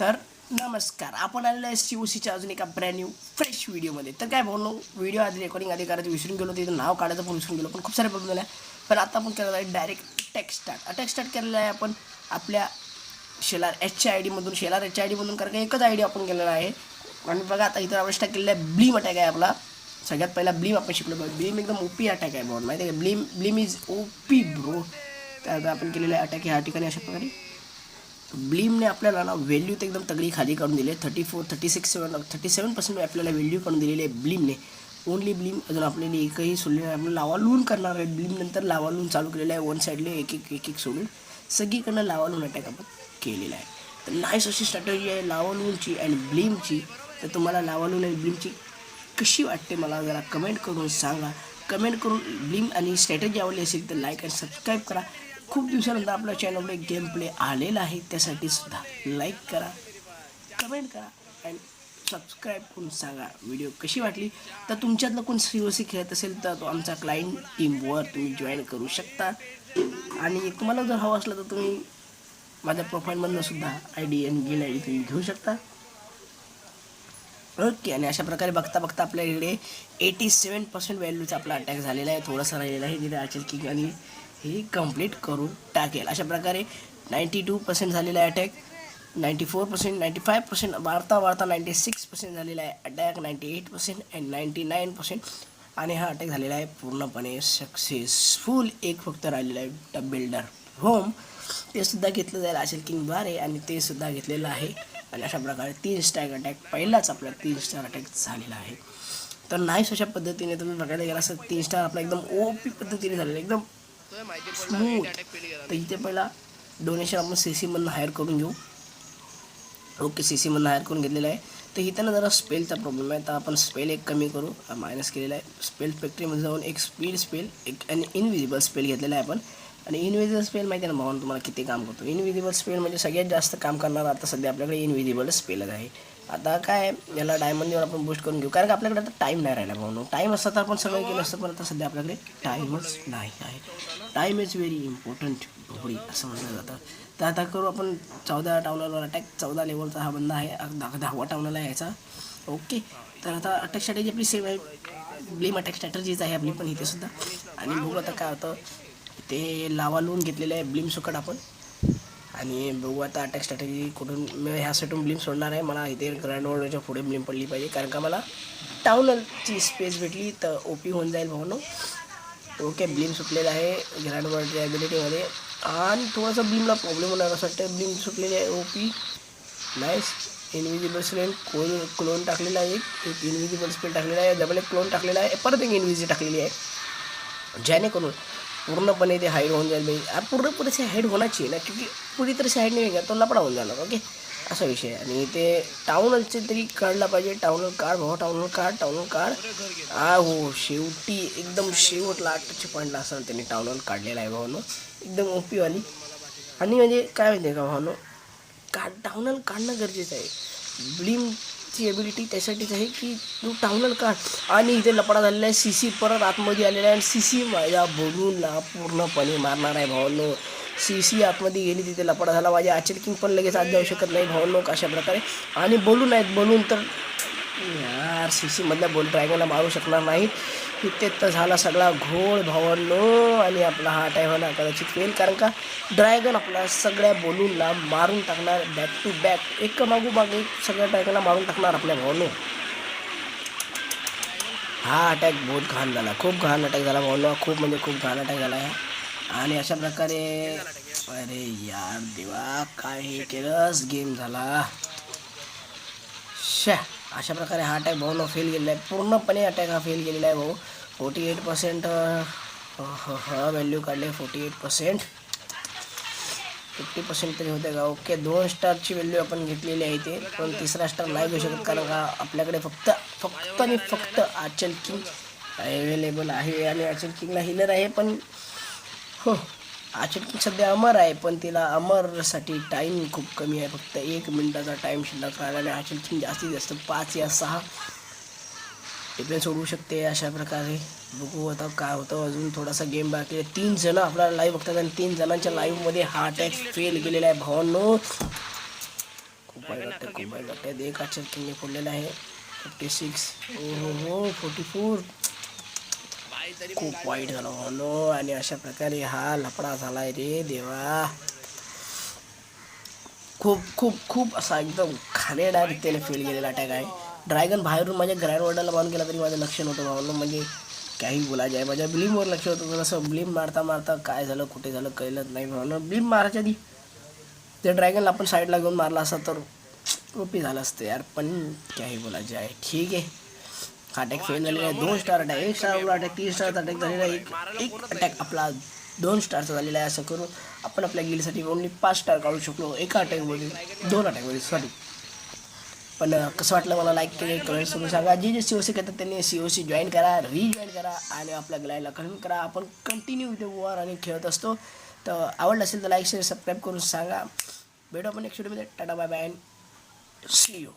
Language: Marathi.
तर नमस्कार आपण आलेलो आहे सी ओ सीच्या अजून एका ब्रँड न्यू फ्रेश व्हिडिओमध्ये तर काय बोललो व्हिडिओ आधी रेकॉर्डिंग आधी करायचं विसरून गेलो तिथं नाव काढायचं पण विसरून गेलो पण खूप सारे प्रॉब्लेम झाले. पण आता आपण केलेलं आहे direct text start attack start केलेलं आहे आपण आपल्या शेलार एचच्या आय डीमधून शेलार एचच्या आय डीमधून कारण एकच आय डी आपण केलेला आहे. आणि बघा आता इतर आपण स्टार्ट केलेला आहे ब्लीम अटॅक आहे आपला. सगळ्यात पहिला ब्लीम आपण शिकलो बघ. ब्लीम एकदम ओपी अटॅक आहे बॉल माहिती आहे का? Blimp blimp is O P bro आता आपण केलेला आहे अटॅक ह्या ठिकाणी अशा प्रकारे. ब्लीमने आपल्याला ना व्हॅल्यू तर एकदम तगडी खाली काढून दिली आहे. Thirty four thirty six seven thirty seven percent आपल्याला व्हॅल्यू काढून दिलेली आहे ब्लीमने ओनली ब्लीम अजून आपल्याला एकही सोडले नाही. आपण लावालून करणार आहे. ब्लीमनंतर लावालून चालू केलेलं आहे. वन साईडले एक एक एक एक सोडून सगळीकडनं लावा लून अटॅक आपण केलेला आहे. तर नाईस अशी स्ट्रॅटजी आहे लावालूनची अँड ब्लीमची तर तुम्हाला लावा लून आणि ब्लीमची कशी वाटते मला जरा कमेंट करून सांगा. कमेंट करून ब्लीम आणि स्ट्रॅटजी आवडली असेल तर लाईक आणि सबस्क्राईब करा. खूप दिवसानंतर आपल्या चॅनलमध्ये गेम प्ले आलेला आहे. त्यासाठी सुद्धा लाईक करा कमेंट करा आणि सबस्क्राईब करून सांगा व्हिडिओ कशी वाटली. तर तुमच्यातलं कोण सी ओ सी खेळत असेल तर तो आमचा क्लायंट टीमवर तुम्ही जॉईन करू शकता. आणि तुम्हाला जर हवं असलं तर तुम्ही माझ्या प्रोफाईलमधनं सुद्धा आय डी आणि गेल आय डी तुम्ही घेऊ शकता. ओके आणि अशा प्रकारे बघता बघता आपल्या इकडे एटी सेवन पर्सेंट व्हॅल्यूचा आपला अटॅक झालेला आहे. थोडासा राहिलेला आहे जिथे आचल किंग आणि हे कंप्लीट करून टाकेल. अशा प्रकारे नाईंटी टू पर्सेंट झालेला आहे attack ninety four percent ninety five percent वाढता वाढता नाईंटी सिक्स पर्सेंट झालेला आहे attack ninety eight percent and ninety nine percent आणि हा अटॅक झालेला आहे पूर्णपणे सक्सेसफुल एक फक्त राहिलेला आहे बिल्डर होम ते सुद्धा घेतलं जाईल असेल किंगद्वारे आणि ते सुद्धा घेतलेलं आहे. आणि अशा प्रकारे तीन स्टॅग अटॅक पहिलाच आपला तीन स्टार अटॅक झालेला आहे. तर नाहीच अशा पद्धतीने तुम्ही बघायला गेला असं तीन स्टार आपला एकदम ओपी पद्धतीने झालेला एकदम स्मूथ तर इथे पहिला डोनेशन आपण सी सीमधनं हायर करून घेऊ. ओके सी सीमधनं हायर करून घेतलेलं आहे. तर इथं ना जरा स्पेलचा प्रॉब्लेम आहे. तर आपण स्पेल एक कमी करू. मायनस केलेला आहे. स्पेल फॅक्टरीमध्ये जाऊन एक स्पीड स्पेल एक आणि इनविजिबल स्पेल घेतलेला आहे आपण. आणि इनविजिबल स्पेल माहिती आहे ना भावना तुम्हाला किती काम करतो. इनविजिबल स्पेल म्हणजे सगळ्यात जास्त काम करणार आता सध्या आपल्याकडे इनविजिबल स्पेलच आहे. आता काय याला डायमंडवर आपण बूस्ट करून घेऊ. कारण की आपल्याकडे आता टाईम नाही राहिला भाऊ. टाईम असता तर आपण सगळं केलं असतं पण आता सध्या आपल्याकडे टाईमच नाही आहे. Time is very important Holi असं म्हटलं जातं. तर आता करू आपण चौदा टावलावर अटॅक चौदा लेवलचा हा बंदा आहे. दहा दहावा टाउनला यायचा. ओके तर आता अटॅक स्ट्रॅटेजी आपली सेम आहे. ब्लेम अटॅक स्ट्रॅटर्जीच आहे आपली पण इथे सुद्धा. आणि बघू आता काय होतं. ते लावा लोन घेतलेलं आहे ब्लीम सुकट आपण. आणि बघू आता अटॅक स्ट्रॅटेजी कुठून मी ह्या साईडून ब्लीम सोडणार आहे. मला इथे ग्रँड वर्ल्डच्या पुढे ब्लीम पडली पाहिजे. कारण का मला टाउनची स्पेस भेटली तर ओ पी होऊन जाईल भाऊ ओके ब्लीम सुटलेला आहे ग्रँड वर्ल्डच्या ॲबिलिटीमध्ये आणि थोडासा ब्लिमला प्रॉब्लेम होणार असं वाटतं ब्लीम सुटलेली आहे O P nice invisible spell कोण क्लोन टाकलेला आहे एक. एक इनविजिबल स्पेल टाकलेला आहे. डबल एक क्लोन टाकलेला आहे. परत एक इनविजी टाकलेली आहे. जेणेकरून पूर्णपणे ते हाईड होऊन जाईल. म्हणजे पूर्णपणे ते हाईड आहे ना क्योंकि पुरी तर हाईड नाही का तो लपडा होऊन जाणार ओके असा विषय आणि ते टाउनलचे तरी काढला पाहिजे. टाउनल काढ भाऊ टाउनल काढ टाउनल काढ. आ हो शेवटी एकदम शेवटला आठचे पॉईंटला असं त्यांनी टाउनल काढलेला आहे भावानं. एकदम ओपीवाली. आणि म्हणजे काय माहिती आहे का भावानं? का टाउनल काढणं गरजेचं आहे. ची एबिलिटी त्यासाठीच आहे की तू टाउनल का आणि इथे लपडा झालेला आहे. सी सी परत आतमध्ये आलेला आहे. आणि सी सी माझ्या बोलूनला पूर्णपणे मारणार आहे भावनो. सी सी आतमध्ये गेली तिथे लपडा झाला. माझ्या आचल किंग पण लगेच आत जाऊ शकत नाही भावांनो अशा प्रकारे आणि बोलून आहेत बोलून तर चार सी सीमधल्या बोल ड्रॅगनला मारू शकणार नाही तिथे तर झाला सगळा घोळ भावांनो आणि आपला हा अटॅक होणार कदाचित फेल कारण का ड्रॅगन आपला सगळ्या बोलूनला मारून टाकणार बॅक टू बॅक एक मागू सगळ्या ड्रॅगनला मारून टाकणार आपल्या भावांनो हा अटॅक बहुत घाण झाला. खूप घाण अटॅक झाला भावनो खूप म्हणजे खूप घाण अटॅक झाला आणि अशा प्रकारे अरे यार देवा काय हे केलंस? गेम झाला. शा. अशा प्रकारे हा अटॅक भाऊनं फेल गेलेला आहे. पूर्णपणे अटॅक हा फेल गेलेला आहे भाऊ. फोर्टी एट पर्सेंट हा व्हॅल्यू काढले forty eight percent fifty percent तरी होते का? ओके दोन स्टारची व्हॅल्यू आपण घेतलेली आहे ते पण तिसरा स्टार नाही घेऊ शकत कारण का आपल्याकडे फक्त फक्त आणि फक्त आचल किंग अवेलेबल आहे आणि आचल किंगला हिलर आहे पण हो. आचल सध्या अमर आहे पण तिला अमरसाठी टाईम खूप कमी आहे. फक्त एक मिनिटाचा टाईम शिल्लक राहिला आणि आचल जास्तीत जास्त पाच या सहा डिफेन्स सोडवू शकते अशा प्रकारे. बघू आता काय होतं. अजून थोडासा गेम बाकी आहे. तीन जण आपल्याला लाईव्ह बघतात आणि तीन जणांच्या लाईव्हमध्ये हा अटॅक फेल गेलेला आहे. भावांनो खूप वाईट वाटतं खूप वाईट वाटतं एक अक्षर किंग फोडलेला आहे. फिफ्टी सिक्स हो हो फोर्टी फोर खूप वाईट झालं. म्हणून आणि अशा प्रकारे हा लफडा झालाय रे देवा. खूप खूप खूप असा एकदम खानेदार रीतीने फेल गेलेला अटॅक आहे. ड्रॅगन बाहेरून माझ्या ग्रँड वॉर्डरला मारून गेला तरी माझं लक्ष नव्हतं भावनं म्हणजे काही बोलायचं आहे. माझ्या ब्लीमवर लक्ष होतं. असं ब्लीम मारता मारता काय झालं कुठे झालं कळलंच नाही. भावनं ब्लीम मारायच्या आधी त्या ड्रॅगनला आपण साईडला घेऊन मारला असता तर ओपी झालं असतं यार. पण काही बोलायचे आहे. ठीक आहे. अटॅक फेल झालेला आहे. दोन स्टार अटॅक एक स्टार अटॅक तीन स्टारचा अटॅक झालेला आहे. एक एक अटॅक आपला दोन स्टारचा झालेला आहे असं करून आपण आपल्या गिलसाठी ओनली पाच स्टार काढू शकलो. एका अटॅकमध्ये दोन अटॅकमध्ये सॉरी पण कसं वाटलं मला लाईक केले कमेंट्स करून सांगा. जे जे सी ओ सी करतात त्यांनी सी ओ सी जॉईन करा रिजॉईन करा आणि आपल्या ग्लायला कमेंट करा. आपण कंटिन्यू व्हिडिओ वॉर आणि खेळत असतो. तर आवडलं असेल तर लाईक शेअर सबस्क्राईब करून सांगा. भेटू आपण नेक्स्ट व्हिडिओमध्ये tata bye bye see you